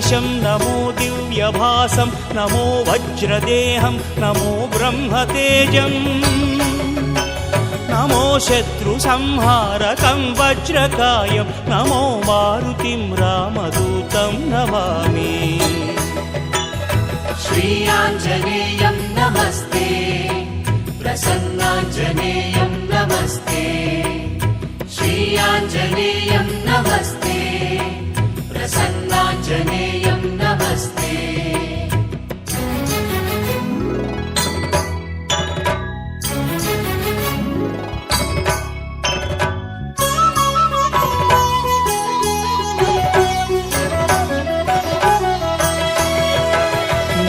నమో వానరేశం నమో దివ్యభాసం నమో వజ్రదేహం నమో బ్రహ్మతేజం నమో శత్రు సంహారకం వజ్రకాయం నమో మారుతిం రామదూతం నమామి श्रीयाञ्जनेयं नमस्ते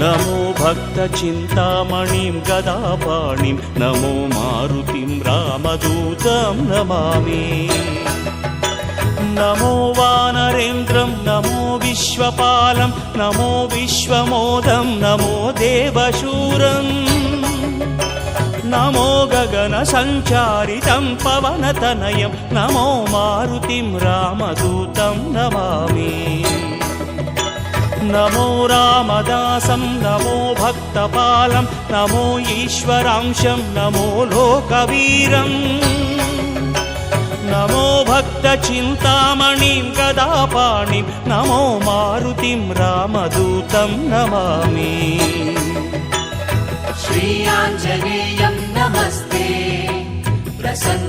నమో భక్త చింతామణిం గదాపాణిం నమో మారుతిం రామదూతం నమామి. నమో వానరేంద్రం నమో విశ్వపాలం నమో విశ్వమోదం నమో దేవశూరం. నమో గగన సంచారితం పవనతనయం నమో మారుతిం రామదూతం నమామి. నమో రామదాసం నమో భక్తపాలం నమో ఈశ్వరాంశం నమో లోకవీరం నమో భక్త చింతామణిం గదాపాణిం నమో మారుతిం రామదూతం నమామి श्रीयाञ्जनेयं नमस्ते प्रसन्नाञ्जनेयं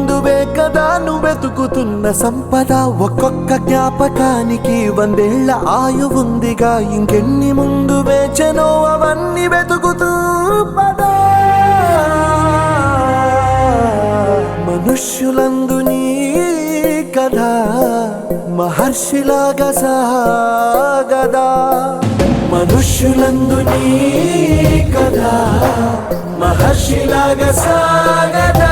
నువ్వే కదా నువ్వెతుకుతున్న సంపద. ఒక్కొక్క జ్ఞాపకానికి వందేళ్ళ ఆయువుందిగా. ఇంకెన్ని ముందు వేచనో అవన్నీ వెతుకుతూ పదా. మనుష్యులందు నీ కథ మహర్షిలాగా సాగదా. మనుష్యులందు నీ కథ మహర్షిలాగా సాగదా.